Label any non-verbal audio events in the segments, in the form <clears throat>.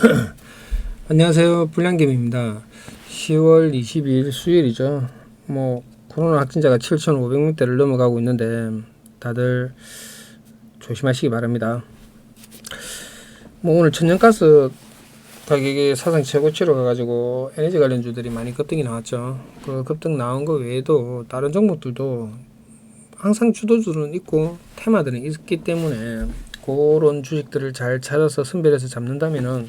<clears throat> 안녕하세요. 불량김입니다. 10월 22일 수요일이죠. 뭐 코로나 확진자가 7,500명대를 넘어가고 있는데 다들 조심하시기 바랍니다. 뭐 오늘 천연가스 가격이 사상 최고치로 가가지고 에너지 관련주들이 많이 급등이 나왔죠. 그 급등 나온 거 외에도 다른 종목들도 항상 주도주는 있고 테마들은 있기 때문에 그런 주식들을 잘 찾아서 선별해서 잡는다면은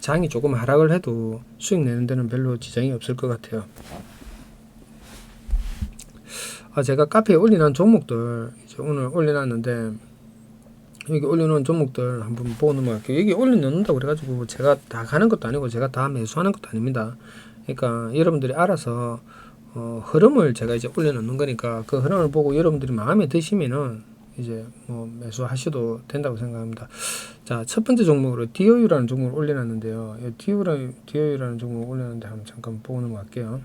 장이 조금 하락을 해도 수익 내는 데는 별로 지장이 없을 것 같아요. 아 제가 카페에 올려놓은 종목들 오늘 올려놨는데 여기 올려놓은 종목들 한번 보고 넘어갈게요. 여기 올려놓는다고 그래가지고 제가 다 가는 것도 아니고 제가 다 매수하는 것도 아닙니다. 그러니까 여러분들이 알아서 어, 흐름을 제가 이제 올려놓는 거니까 그 흐름을 보고 여러분들이 마음에 드시면은 이제 뭐 매수하셔도 된다고 생각합니다. 자, 첫 번째 종목으로 DOU라는 종목을 올려놨는데요. 이 DOU라는, 종목을 올려놨는데 한번 잠깐 보고 넘어갈게요.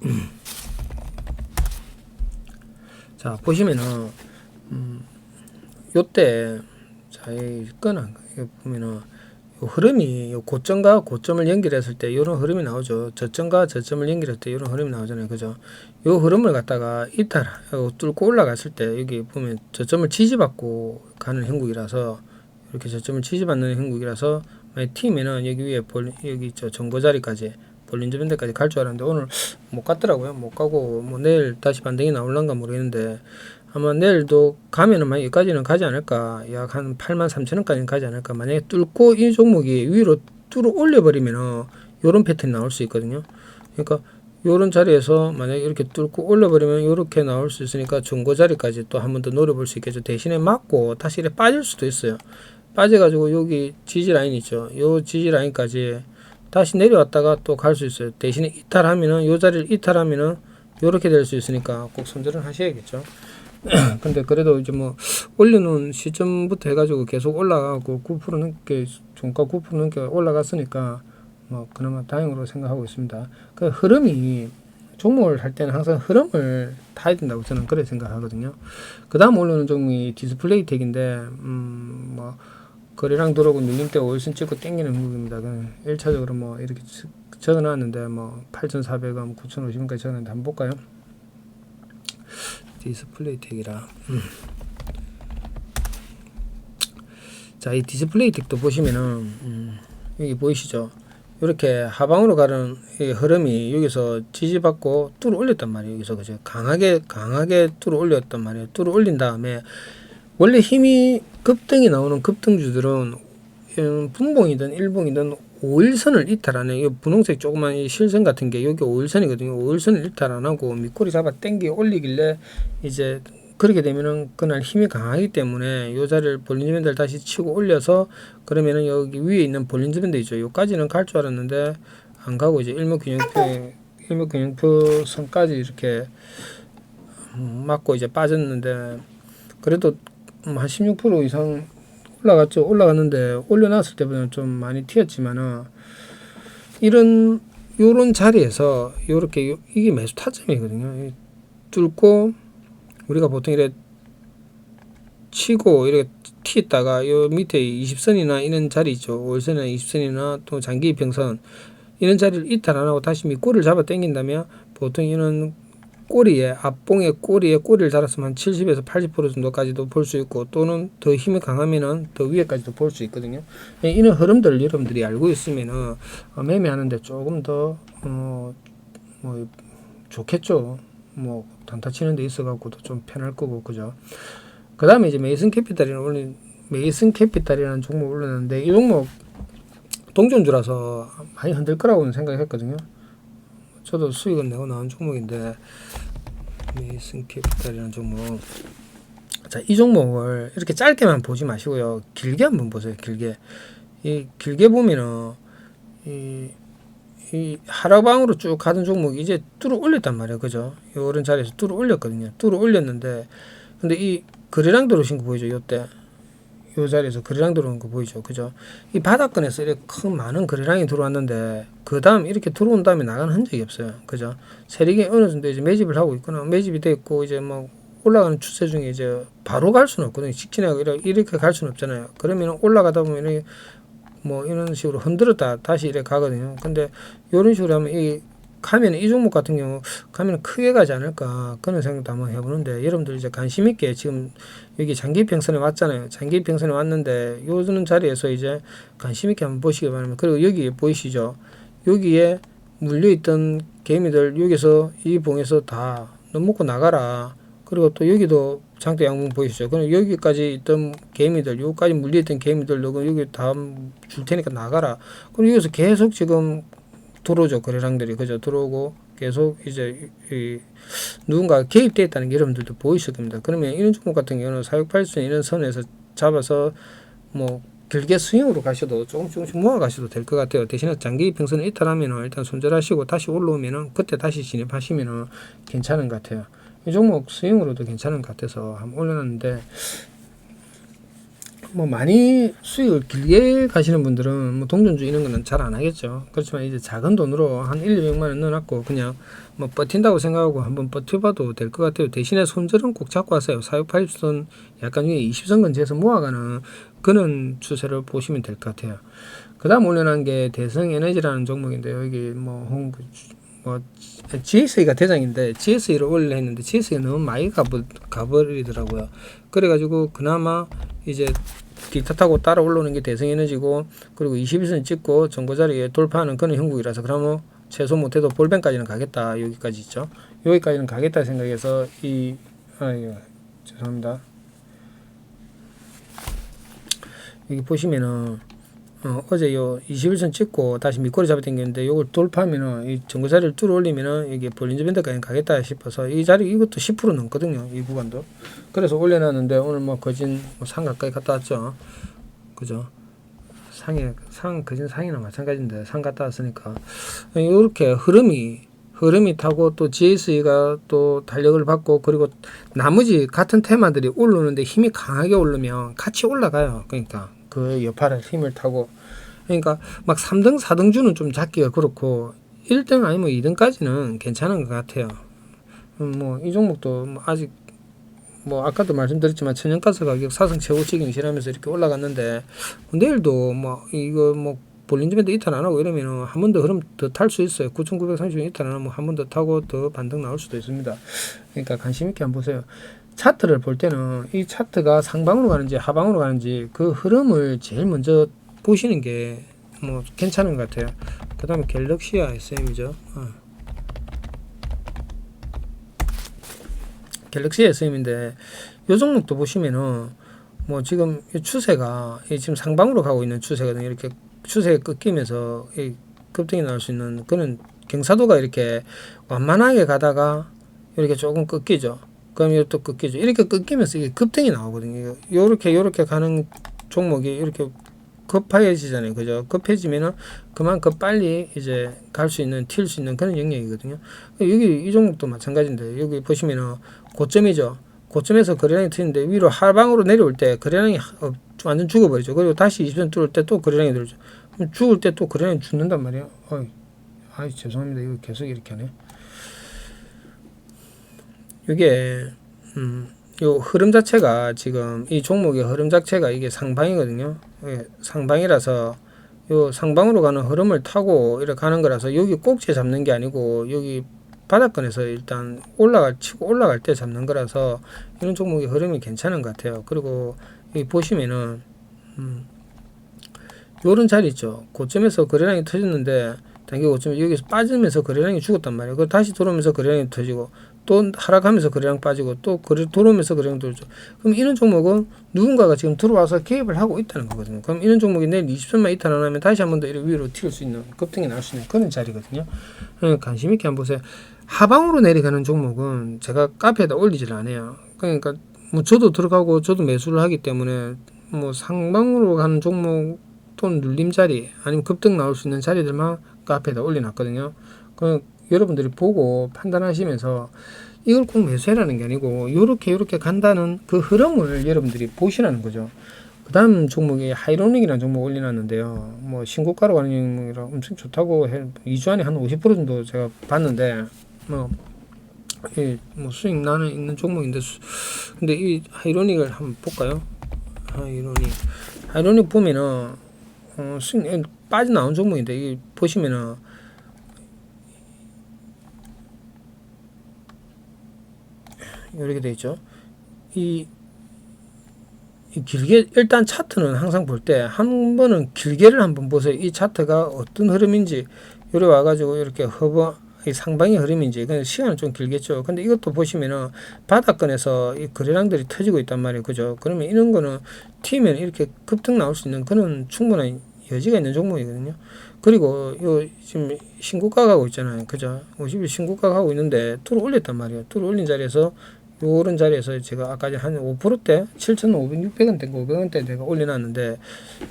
<clears throat> 자, 보시면은, 음, 요때, 자, 이 끈은, 보면은, 요 흐름이, 요 고점과 고점을 연결했을 때, 요런 흐름이 나오죠. 저점과 저점을 연결했을 때, 요런 흐름이 나오잖아요. 그죠? 요 흐름을 갖다가 이탈, 어, 뚫고 올라갔을 때, 여기 보면 저점을 지지받고 가는 형국이라서, 이렇게 저점을 지지받는 형국이라서, 팀에는 여기 위에 볼, 여기 저 정보 자리까지, 볼린저 밴드까지 갈 줄 알았는데, 오늘 못 갔더라고요. 못 가고, 뭐 내일 다시 반등이 나올란가 모르겠는데, 아마 내일도 가면은 만약 여기까지는 가지 않을까, 약 한 8만 3천 원까지는 가지 않을까. 만약에 뚫고 이 종목이 위로 뚫어 올려버리면은, 요런 패턴이 나올 수 있거든요. 그러니까, 요런 자리에서 만약에 이렇게 뚫고 올려버리면 요렇게 나올 수 있으니까 중고 자리까지 또 한 번 더 노려볼 수 있겠죠. 대신에 맞고 다시 이렇게 빠질 수도 있어요. 빠져가지고 여기 지지 라인 있죠. 요 지지 라인까지 다시 내려왔다가 또 갈 수 있어요. 대신에 이탈하면은 요 자리를 이탈하면은 요렇게 될 수 있으니까 꼭 손절을 하셔야겠죠. <clears throat> 근데 그래도 이제 뭐 올려놓은 시점부터 해가지고 계속 올라가고 9% 넘게 종가 9% 넘게 올라갔으니까 뭐 그나마 다행으로 생각하고 있습니다. 그 흐름이 종목을 할 때는 항상 흐름을 타야 된다고 저는 그렇게 생각하거든요. 그 다음 올라오는 종목이 디스플레이 텍인데 음 뭐 거래량 들어오고 눌림대 5일선 찍고 땡기는 종목입니다. 그 1차적으로 뭐 이렇게 적어놨는데 뭐 8,400원, 9,050원까지 적었는데 한번 볼까요? 디스플레이 텍이라 음. 자, 이 디스플레이 텍도 보시면은 음, 여기 보이시죠? 이렇게 하방으로 가는 이 흐름이 여기서 지지받고 뚫어 올렸단 말이에요. 여기서 그죠? 강하게 강하게 뚫어 올렸단 말이에요. 뚫어 올린 다음에 원래 힘이 급등이 나오는 급등주들은 음, 분봉이든 일봉이든 5일선을 이탈 안 해요. 이 분홍색 조그만 이 실선 같은 게 여기 5일선이거든요. 5일선을 이탈 안 하고 밑꼬리 잡아 당겨 올리길래 이제 그렇게 되면은 그날 힘이 강하기 때문에 요 자리를 볼린저 밴드를 다시 치고 올려서 그러면은 여기 위에 있는 볼린저 밴드 있죠. 요까지는 갈 줄 알았는데 안 가고 이제 일목균형표 일목균형표 선까지 이렇게 음, 맞고 이제 빠졌는데 그래도 음, 한16% 이상 올라갔죠. 올라갔는데 올려놨을 때보다는 좀 많이 튀었지만은 이런 요런 자리에서 요렇게 요, 이게 매수 타점이거든요. 이 뚫고 우리가 보통 이래 치고 이렇게 튀었다가 요 밑에 20선이나 이런 자리 있죠. 5선이나 20선이나 또 장기 평선 이런 자리를 이탈 안 하고 다시 밑꼬리를 잡아 당긴다면 보통 이런 꼬리에 앞봉의 꼬리에 꼬리를 달았으면 한 70에서 80% 정도까지도 볼 수 있고 또는 더 힘이 강하면은 더 위에까지도 볼 수 있거든요. 이런 흐름들 여러분들이 알고 있으면은 어, 매매하는데 조금 더 어, 뭐 좋겠죠. 뭐 단타 치는 데 있어 갖고도 좀 편할 거고 그죠. 그다음에 이제 메이슨 캐피탈이라는 오늘 메이슨 캐피탈이라는 종목 올렸는데 이 종목 동전주라서 많이 흔들 거라고는 생각했거든요. 저도 수익은 내고 나온 종목인데 메이슨 캐피탈이라는 종목 자, 이 종목을 이렇게 짧게만 보지 마시고요. 길게 한번 보세요. 길게. 이 길게 보면은 이, 이 하락방으로 쭉 가던 종목이 이제 뚫어 올렸단 말이에요. 그죠? 요런 자리에서 뚫어 올렸거든요. 뚫어 올렸는데 근데 이 거래량 들어오신 거 보이죠? 요때. 요 자리에서 거래량 들어온 거 보이죠? 그죠? 이 바닥권에서 이렇게 큰 많은 거래량이 들어왔는데 그 다음 이렇게 들어온 다음에 나가는 흔적이 없어요. 그죠? 세력이 어느 정도 이제 매집을 하고 있거나 매집이 됐고 이제 뭐 올라가는 추세 중에 이제 바로 갈 수는 없거든요. 직진하고 이렇게, 갈 수는 없잖아요. 그러면 올라가다 보면 뭐 이런 식으로 흔들었다 다시 이렇게 가거든요. 근데 이런 식으로 하면 이 가면 이 종목 같은 경우 가면 크게 가지 않을까 그런 생각도 한번 해보는데 여러분들 이제 관심 있게 지금 여기 장기 평선에 왔잖아요. 장기 평선에 왔는데 요즘 자리에서 이제 관심 있게 한번 보시기 바랍니다. 그리고 여기 보이시죠? 여기에 물려있던 개미들 여기서 이 봉에서 다 넘먹고 나가라. 그리고 또 여기도 장대 양봉 보이시죠? 그럼 여기까지 있던 개미들, 여기까지 물려있던 개미들, 너 여기 다 줄 테니까 나가라. 그럼 여기서 계속 지금 들어오죠. 거래량들이. 그죠? 들어오고 계속 이제 이, 이 누군가 개입되어 있다는 게 여러분들도 보이실 겁니다. 그러면 이런 종목 같은 경우는 468선 이런 선에서 잡아서 뭐 길게 스윙으로 가셔도 조금 조금씩 모아 가셔도 될 것 같아요. 대신에 장기 평선을 이탈하면은 일단 손절하시고 다시 올라오면은 그때 다시 진입하시면은 괜찮은 것 같아요. 이 종목 스윙으로도 괜찮은 것 같아서 한번 올려놨는데 뭐 많이 수익을 길게 가시는 분들은 뭐 동전주 이런 거는 잘 안 하겠죠. 그렇지만 이제 작은 돈으로 한 1, 200만 원 넣어놨고 그냥 뭐 버틴다고 생각하고 한번 버텨봐도 될 것 같아요. 대신에 손절은 꼭 잡고 하세요. 468선 약간 위에 20선 근처에서 모아가는 그런 추세를 보시면 될 것 같아요. 그 다음 올려놓은 게 대성에너지라는 종목인데 여기 뭐 홍보 뭐 GSE가 대장인데 GSE를 올려 했는데 GSE가 너무 많이 가버, 가버리더라고요. 그래가지고 그나마 이제 기타 타고 따라 올라오는 게 대성에너지고 그리고 21선 찍고 정거 자리에 돌파하는 그런 형국이라서 그러면 최소 못해도 볼뱅까지는 가겠다 여기까지 있죠. 여기까지는 가겠다 생각해서 이 아유 죄송합니다. 여기 보시면은 어, 어제 요 21선 찍고 다시 밑꼬리 잡아 당겼는데 요걸 돌파하면은 이 정거 자리를 뚫어 올리면은 이게 볼린저 밴드까지 가겠다 싶어서 이 자리 이것도 10% 넘거든요 이 구간도. 그래서 올려놨는데 오늘 뭐 거진 뭐 상 가까이 갔다 왔죠? 그죠? 상에 상 거진 상이나 마찬가지인데 상 갔다 왔으니까. 이렇게 흐름이 흐름이 타고 또 GSE가 또 달력을 받고 그리고 나머지 같은 테마들이 올라오는데 힘이 강하게 오르면 같이 올라가요 그러니까 그 여파를 힘을 타고 그러니까 막 3등 4등 주는 좀 잡기가 그렇고 1등 아니면 2등까지는 괜찮은 것 같아요. 뭐이 종목도 뭐 아직 뭐 아까도 말씀드렸지만 천연가스 가격 사상 최고치 경신하면서 이렇게 올라갔는데 내일도 뭐 이거 뭐 볼린즈밴드 이탈 안 하고 이러면은 한 번 더 흐름 더 탈 수 있어요. 9,930원 이탈 안 하면 한 번 더 타고 더 반등 나올 수도 있습니다. 그러니까 관심 있게 한번 보세요. 차트를 볼 때는 이 차트가 상방으로 가는지 하방으로 가는지 그 흐름을 제일 먼저 보시는 게 뭐 괜찮은 것 같아요. 그 다음에 갤럭시아 SM이죠. 어. 갤럭시 SM인데 요 종목도 보시면은 뭐 지금 이 추세가 이 지금 상방으로 가고 있는 추세거든요. 이렇게 추세가 꺾이면서 이 급등이 나올 수 있는 그런 경사도가 이렇게 완만하게 가다가 이렇게 조금 꺾이죠. 그럼 이또 꺾이죠. 이렇게 꺾이면서 이게 급등이 나오거든요. 요렇게 요렇게 가는 종목이 이렇게 급해지잖아요. 그죠? 급해지면은 그만큼 빨리 이제 갈 수 있는, 튈 수 있는 그런 영역이거든요. 여기 이 종목도 마찬가지인데 여기 보시면은 고점이죠. 고점에서 거래량이 트는데 위로 하방으로 내려올 때 거래량이 어, 완전 죽어버리죠. 그리고 다시 20선 뚫을 때 또 거래량이 들죠. 죽을 때 또 거래량이 죽는단 말이에요. 어이, 아이 죄송합니다. 이거 계속 이렇게 하네. 이게 음, 요 흐름 자체가 지금 이 종목의 흐름 자체가 이게 상방이거든요. 예, 상방이라서 요 상방으로 가는 흐름을 타고 이렇게 가는 거라서 여기 꼭지 잡는 게 아니고 여기 바닥권에서 일단 올라갈 치고 올라갈 때 잡는 거라서 이런 종목의 흐름이 괜찮은 것 같아요. 그리고 여기 보시면은 음, 요런 자리 있죠. 고점에서 거래량이 터졌는데 단기 고점 여기서 빠지면서 거래량이 죽었단 말이에요. 그 다시 들어오면서 거래량이 터지고 또 하락하면서 거래량 빠지고 또 거래 들어오면서 거래량 들죠. 그럼 이런 종목은 누군가가 지금 들어와서 개입을 하고 있다는 거거든요. 그럼 이런 종목이 내일 20선만 이탈 안 하면 다시 한 번더 위로 튈수 있는 급등이 날수 있는 그런 자리거든요. 관심 있게 한번 보세요. 하방으로 내려가는 종목은 제가 카페에다 올리질 않아요. 그러니까 뭐 저도 들어가고 저도 매수를 하기 때문에 뭐 상방으로 가는 종목 또는 눌림 자리 아니면 급등 나올 수 있는 자리들만 카페에다 올려놨거든요. 그 여러분들이 보고 판단하시면서 이걸 꼭 매수해라는 게 아니고 요렇게 요렇게 간다는 그 흐름을 여러분들이 보시라는 거죠. 그 다음 종목이 하이로닉이라는 종목 올려놨는데요. 뭐 신고가로 가는 종목이라 엄청 좋다고 해. 2주 안에 한 50% 정도 제가 봤는데 뭐, 이, 뭐 수익 나는 있는 종목인데 수, 근데 이 하이로닉을 한번 볼까요? 하이로닉 하이로닉 보면은 어, 수익 빠져나온 종목인데 이 보시면은 이렇게 돼 있죠. 이, 이 길게 일단 차트는 항상 볼 때 한 번은 길게를 한번 보세요. 이 차트가 어떤 흐름인지 요래 와가지고 이렇게 허브 이 상방의 흐름인지 그 시간은 좀 길겠죠. 근데 이것도 보시면은 바닥권에서 이 거래량들이 터지고 있단 말이에요. 그죠? 그러면 이런 거는 튀면 이렇게 급등 나올 수 있는 그런 충분한 여지가 있는 종목이거든요. 그리고 요 지금 신고가 가고 있잖아요. 그죠? 50일 신고가 가고 있는데 뚫어 올렸단 말이에요. 뚫어 올린 자리에서 요런 자리에서 제가 아까 한 5%대 7,500, 600원대, 500원대 내가 올려놨는데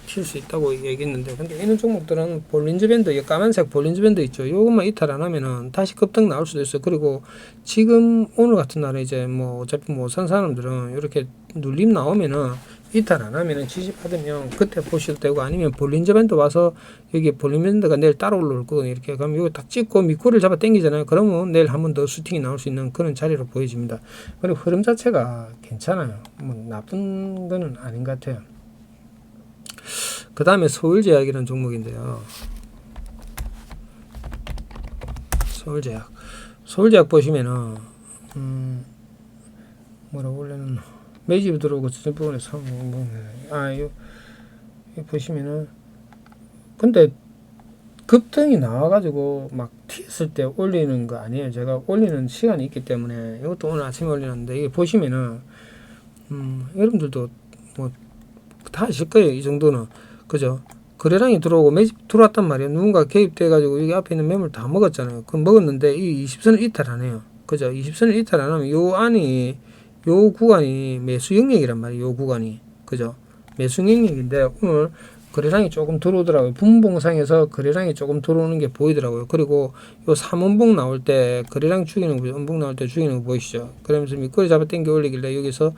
튈수 있다고 얘기했는데 근데 이런 종목들은 볼린즈 밴드, 이 까만색 볼린즈 밴드 있죠. 요것만 이탈 안 하면은 다시 급등 나올 수도 있어요. 그리고 지금 오늘 같은 날에 이제 뭐 어차피 못 산 사람들은 이렇게 눌림 나오면은 이탈 안 하면은 지지 받으면 그때 보셔도 되고 아니면 볼린저 밴드 와서 여기 볼린저 밴드가 내일 따라 올라올 거거든요. 이렇게 그럼 이거 딱 찍고 밑꼬리를 잡아 당기잖아요. 그러면 내일 한 번더 수팅이 나올 수 있는 그런 자리로 보여집니다. 그리고 흐름 자체가 괜찮아요. 뭐 나쁜 거는 아닌 것 같아요. 그 다음에 서울제약이라는 종목인데요. 서울제약. 서울제약 보시면은 음 뭐라고 원래는 매집 들어오고 저쪽 부분에 상 뭐, 아, 요, 요 보시면은 근데 급등이 나와가지고 막 튀었을 때 올리는 거 아니에요. 제가 올리는 시간이 있기 때문에 이것도 오늘 아침에 올리는데 이게 보시면은 음, 여러분들도 뭐 다 아실 거예요. 이 정도는 그죠? 거래량이 들어오고 매집 들어왔단 말이에요. 누군가 개입돼가지고 여기 앞에 있는 매물 다 먹었잖아요. 그 먹었는데 이 20선을 이탈 안 해요. 그죠? 20선을 이탈 안 하면 요 안이 요 구간이 매수 영역이란 말이에요. 요 구간이. 그죠? 매수 영역인데 오늘 거래량이 조금 들어오더라고요. 분봉상에서 거래량이 조금 들어오는 게 보이더라고요. 그리고 요 3원봉 나올 때 거래량 죽이는 거, 원봉 나올 때 죽이는 거 보이시죠? 그러면서 밑거리 잡아 당겨 올리길래 여기서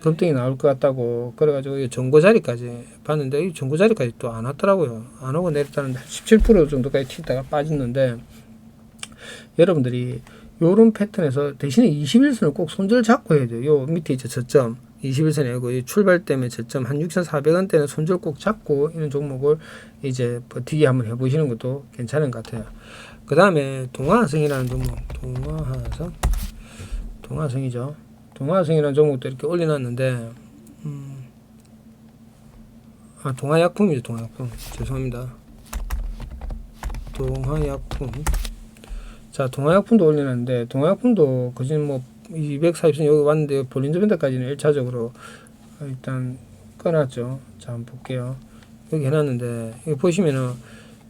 급등이 나올 것 같다고 그래가지고 이 정고 자리까지 봤는데 이 정고 자리까지 또 안 왔더라고요. 안 오고 내렸다는데 17% 정도까지 튀다가 빠졌는데 여러분들이 요런 패턴에서 대신에 21선을 꼭 손절 잡고 해야 돼요. 요 밑에 있죠 저점 21선이고 이 출발 때문에 저점 한 6,400원대는 손절 꼭 잡고 이런 종목을 이제 버티기 한번 해보시는 것도 괜찮은 것 같아요. 그 다음에 동화성이라는 종목 동화성 동화성이죠. 동화성이라는 종목도 이렇게 올려놨는데 음, 아 동화약품이죠 동화약품 죄송합니다. 동화약품 자, 동화약품도 올려놨는데, 동화약품도 그진 뭐, 240선 여기 왔는데, 볼린저 밴드까지는 1차적으로 일단 꺼놨죠. 자, 한번 볼게요. 여기 해놨는데, 여기 보시면은,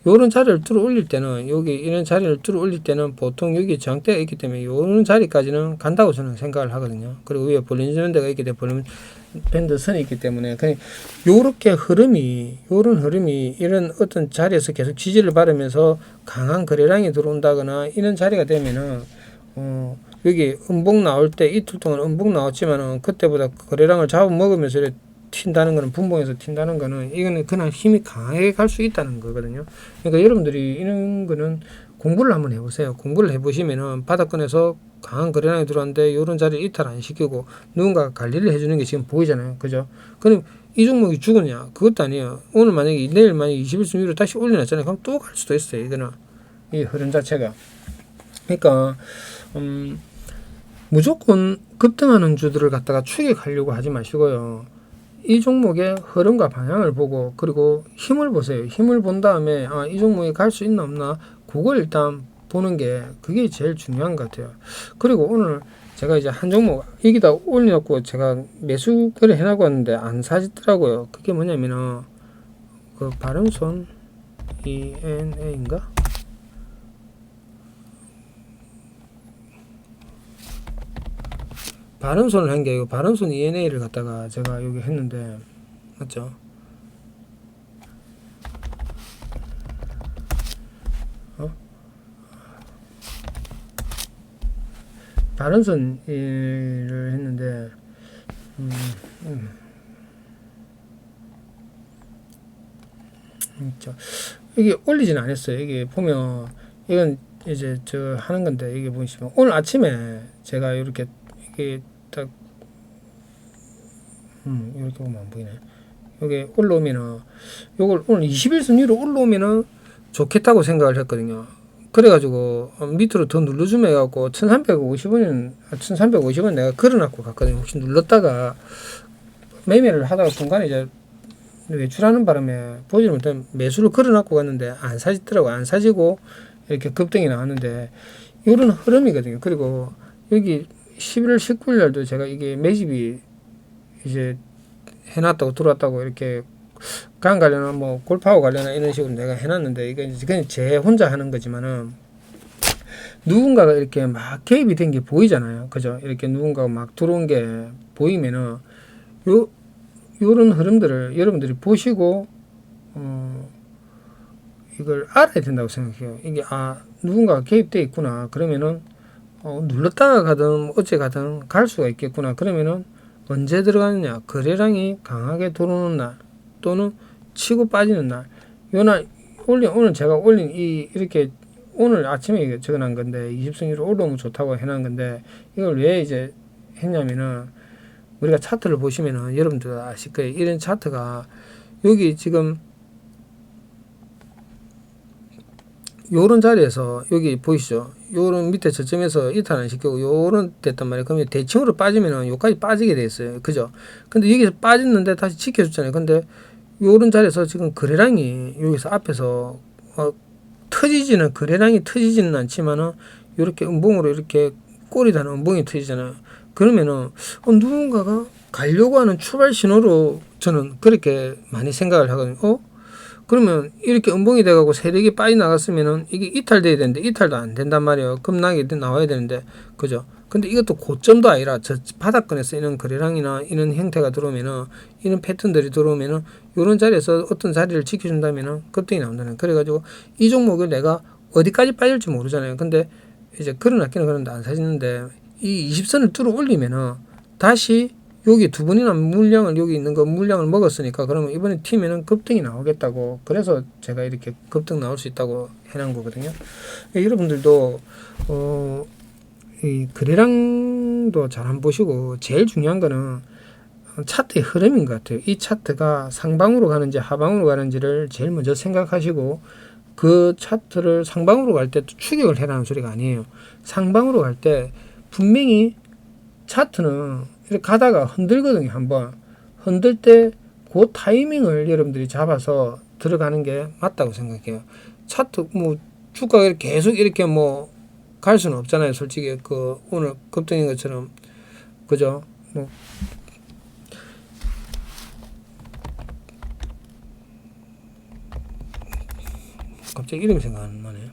요런 자리를 뚫어 올릴 때는, 여기 이런 자리를 뚫어 올릴 때는 보통 여기 저항대가 있기 때문에, 요런 자리까지는 간다고 저는 생각을 하거든요. 그리고 위에 볼린저 밴드가 있기 때문에, 볼린 밴드 선이 있기 때문에, 그냥 요렇게 흐름이, 요런 흐름이 이런 어떤 자리에서 계속 지지를 받으면서 강한 거래량이 들어온다거나 이런 자리가 되면은 어 여기 음봉 나올 때 이틀 동안 음봉 나왔지만은 그때보다 거래량을 잡아먹으면서 튄다는 거는 분봉에서 튄다는 거는 이거는 그냥 힘이 강하게 갈 수 있다는 거거든요. 그러니까 여러분들이 이런 거는 공부를 한번 해보세요. 공부를 해보시면은 바닥권에서 강한 거래량이 들어왔는데 이런 자리를 이탈 안 시키고 누군가 관리를 해주는 게 지금 보이잖아요. 그죠? 그럼 이 종목이 죽었냐? 그것도 아니에요. 오늘 만약에 내일 만약에 21선 위로 다시 올려놨잖아요. 그럼 또 갈 수도 있어요. 이거는 이 흐름 자체가. 그러니까 음, 무조건 급등하는 주들을 갖다가 추격하려고 하지 마시고요. 이 종목의 흐름과 방향을 보고 그리고 힘을 보세요. 힘을 본 다음에 아, 이 종목이 갈 수 있나 없나 그걸 일단 보는 게 그게 제일 중요한 것 같아요. 그리고 오늘 제가 이제 한 종목 여기다 올려놓고 제가 매수 거래 해나고 왔는데 안 사지더라고요. 그게 뭐냐면은 그 바른손 ENA인가? 바른손을 한 게 아니고 바른손 ENA를 갖다가 제가 여기 했는데 맞죠? 어? 바른손 을 했는데 음, 음. 있죠. 이게 올리진 않았어요. 이게 보면 이건 이제 저 하는 건데 이게 보시면 오늘 아침에 제가 이렇게 이게 딱 음, 이렇게 보면 안 보이네. 여기 올라오면은 요걸 오늘 21선 위로 올라오면은 좋겠다고 생각을 했거든요. 그래가지고 어, 밑으로 더 눌러주면 해갖고 1350원 1350원 내가 걸어놨고 갔거든요. 혹시 눌렀다가 매매를 하다가 중간에 이제 외출하는 바람에 보지 못한 매수를 걸어놨고 갔는데 안 사지더라고 안 사지고 이렇게 급등이 나왔는데 이런 흐름이거든요. 그리고 여기 11월 19일 날도 제가 이게 매집이 이제 해놨다고 들어왔다고 이렇게 강 관련한 뭐 골프하고 관련한 이런 식으로 내가 해놨는데 이게 이제 그냥 제 혼자 하는 거지만은 누군가가 이렇게 막 개입이 된 게 보이잖아요. 그죠? 이렇게 누군가가 막 들어온 게 보이면은 요 요런 흐름들을 여러분들이 보시고 어 이걸 알아야 된다고 생각해요. 이게 아 누군가가 개입돼 있구나. 그러면은 어 눌렀다가 가든 어째 가든 갈 수가 있겠구나. 그러면은 언제 들어가느냐? 거래량이 강하게 들어오는 날 또는 치고 빠지는 날. 요날 올린 오늘 제가 올린 이 이렇게 오늘 아침에 적어놓은 건데 20승리로 올라오면 좋다고 해놓은 건데 이걸 왜 이제 했냐면은 우리가 차트를 보시면은 여러분들 아실 거예요. 이런 차트가 여기 지금 요런 자리에서 여기 보이시죠? 요런 밑에 저점에서 이탈을 시키고 요런 됐단 말이에요. 그러면 대칭으로 빠지면은 요까지 빠지게 돼 있어요. 그죠? 근데 여기서 빠졌는데 다시 지켜줬잖아요. 근데 요런 자리에서 지금 거래량이 여기서 앞에서 어, 터지지는 거래량이 터지지는 않지만은 요렇게 음봉으로 이렇게 꼬리 다는 음봉이 터지잖아요. 그러면은 어, 누군가가 가려고 하는 출발 신호로 저는 그렇게 많이 생각을 하거든요. 어? 그러면 이렇게 음봉이 돼가고 세력이 빠져나갔으면은 이게 이탈돼야 되는데 이탈도 안 된단 말이에요. 급락이 나와야 되는데 그죠? 근데 이것도 고점도 아니라 저 바닥권에서 이런 거래량이나 이런 형태가 들어오면은 이런 패턴들이 들어오면은 이런 자리에서 어떤 자리를 지켜준다면은 급등이 나온다는. 그래가지고 이 종목을 내가 어디까지 빠질지 모르잖아요. 근데 이제 걸어놨기는 그런데 안 사지는데 이 20선을 뚫어 올리면은 다시 여기 두 번이나 물량을 여기 있는 거 물량을 먹었으니까 그러면 이번에 튀면은 급등이 나오겠다고 그래서 제가 이렇게 급등 나올 수 있다고 해놓은 거거든요. 예, 여러분들도 어, 이 거래량도 잘 한번 보시고 제일 중요한 거는 차트의 흐름인 것 같아요. 이 차트가 상방으로 가는지 하방으로 가는지를 제일 먼저 생각하시고 그 차트를 상방으로 갈 때 추격을 해라는 소리가 아니에요. 상방으로 갈 때 분명히 차트는 이렇게 가다가 흔들거든요, 한번. 흔들 때 그 타이밍을 여러분들이 잡아서 들어가는 게 맞다고 생각해요. 차트, 뭐, 주가가 계속 이렇게 뭐, 갈 수는 없잖아요, 솔직히. 그, 오늘 급등인 것처럼. 그죠? 뭐. 갑자기 이름이 생각 안 나네요.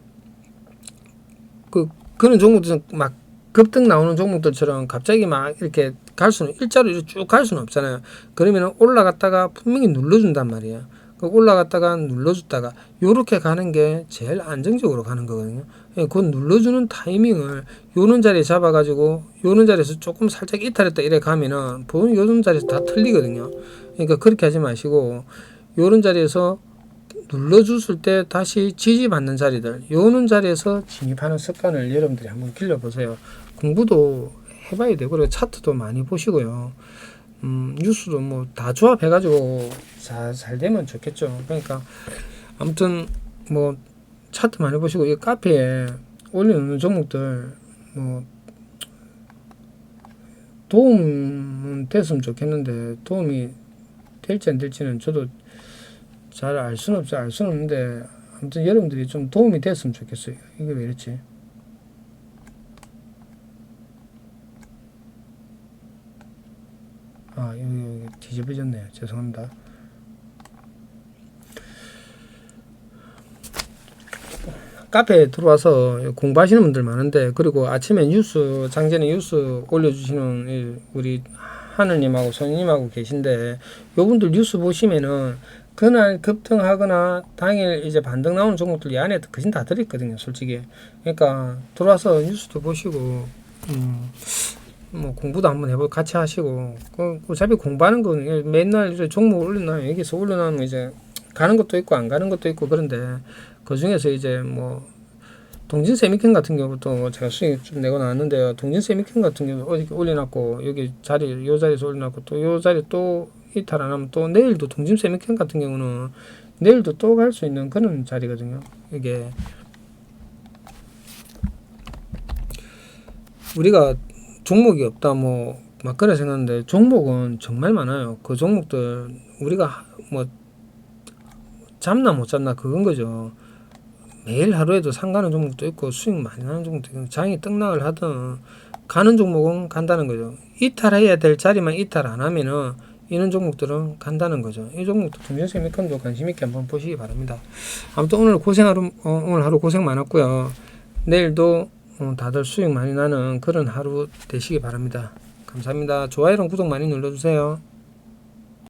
그, 그런 종목들은 막 급등 나오는 종목들처럼 갑자기 막 이렇게 갈 수는 일자로 쭉 갈 수는 없잖아요. 그러면은 올라갔다가 분명히 눌러준단 말이에요. 그 올라갔다가 눌러줬다가 요렇게 가는 게 제일 안정적으로 가는 거거든요. 예, 그 눌러주는 타이밍을 요런 자리에 잡아가지고 요런 자리에서 조금 살짝 이탈했다 이래 가면은 보통 요런 자리에서 다 틀리거든요. 그러니까 그렇게 하지 마시고 요런 자리에서 눌러줬을 때 다시 지지받는 자리들 요런 자리에서 진입하는 습관을 여러분들이 한번 길러보세요. 공부도 해봐야 돼요. 그리고 차트도 많이 보시고요. 음, 뉴스도 뭐 다 조합해가지고 잘, 잘 되면 좋겠죠. 그러니까 아무튼 뭐 차트 많이 보시고 이 카페에 올려놓는 종목들 뭐 도움은 됐으면 좋겠는데 도움이 될지 안 될지는 저도 잘 알 수는 없어 알 수는 없는데 아무튼 여러분들이 좀 도움이 됐으면 좋겠어요. 이게 왜 이렇지? 아, 여기, 여기 뒤집어졌네요. 죄송합니다. 카페에 들어와서 공부하시는 분들 많은데 그리고 아침에 뉴스 장전에 뉴스 올려주시는 이 우리 하늘님하고 손님하고 계신데 요분들 뉴스 보시면은 그날 급등하거나 당일 이제 반등 나오는 종목들 이 안에 그진 다 들어있거든요 솔직히 그러니까 들어와서 뉴스도 보시고 음, 뭐 공부도 한번 해볼 같이 하시고 그 어차피 공부하는 거는 맨날 이제 종목 올려놔 여기서 올려놓으면 이제 가는 것도 있고 안 가는 것도 있고 그런데 그 중에서 이제 뭐 동진 세미캔 같은 경우도 제가 수익 좀 내고 나왔는데요. 동진 세미캔 같은 경우 어저께 올려놨고 여기 자리 요 자리에서 올려놨고 또 요 자리 또 이탈 안 하면 또 내일도 동심 세미캠 같은 경우는 내일도 또 갈 수 있는 그런 자리거든요. 이게 우리가 종목이 없다 뭐 막 그래 생각하는데 종목은 정말 많아요. 그 종목들 우리가 하- 뭐 잡나 못 잡나 그건 거죠. 매일 하루에도 상가는 종목도 있고 수익 많이 나는 종목도 있고 장이 떡락을 하든 가는 종목은 간다는 거죠. 이탈해야 될 자리만 이탈 안 하면은 이런 종목들은 간다는 거죠. 이 종목도 동전세 미컨도 관심 있게 한번 보시기 바랍니다. 아무튼 오늘 고생 하루 어, 오늘 하루 고생 많았고요. 내일도 어, 다들 수익 많이 나는 그런 하루 되시기 바랍니다. 감사합니다. 좋아요랑 구독 많이 눌러주세요.